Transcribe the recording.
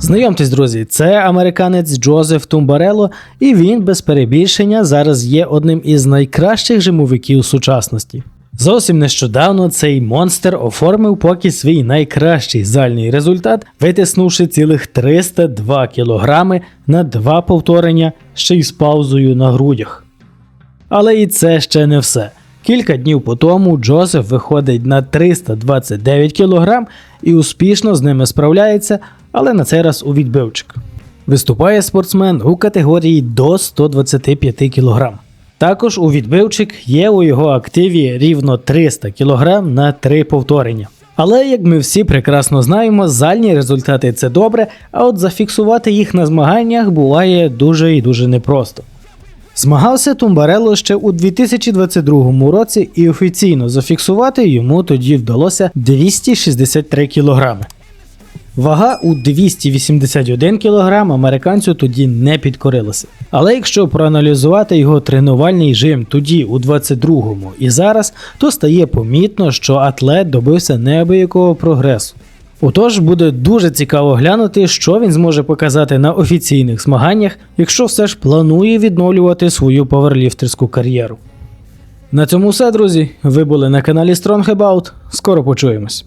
Знайомтесь, друзі, це американець Джозеф Тумбарело, і він без перебільшення зараз є одним із найкращих жимовиків сучасності. Зовсім нещодавно цей монстр оформив поки свій найкращий зальний результат, витиснувши цілих 302 кілограми на два повторення ще й з паузою на грудях. Але і це ще не все. Кілька днів по тому Джозеф виходить на 329 кг і успішно з ними справляється, але на цей раз у відбивчик. Виступає спортсмен у категорії до 125 кг. Також у відбивчик є у його активі рівно 300 кг на 3 повторення. Але як ми всі прекрасно знаємо, зальні результати це добре, а от зафіксувати їх на змаганнях буває дуже і дуже непросто. Змагався Тумбарело ще у 2022 році і офіційно зафіксувати йому тоді вдалося 263 кілограми. Вага у 281 кг американцю тоді не підкорилася. Але якщо проаналізувати його тренувальний жим тоді у 22-му і зараз, то стає помітно, що атлет добився неабиякого прогресу. Отож буде дуже цікаво глянути, що він зможе показати на офіційних змаганнях, якщо все ж планує відновлювати свою паверліфтерську кар'єру. На цьому все, друзі. Ви були на каналі Strong About. Скоро почуємось.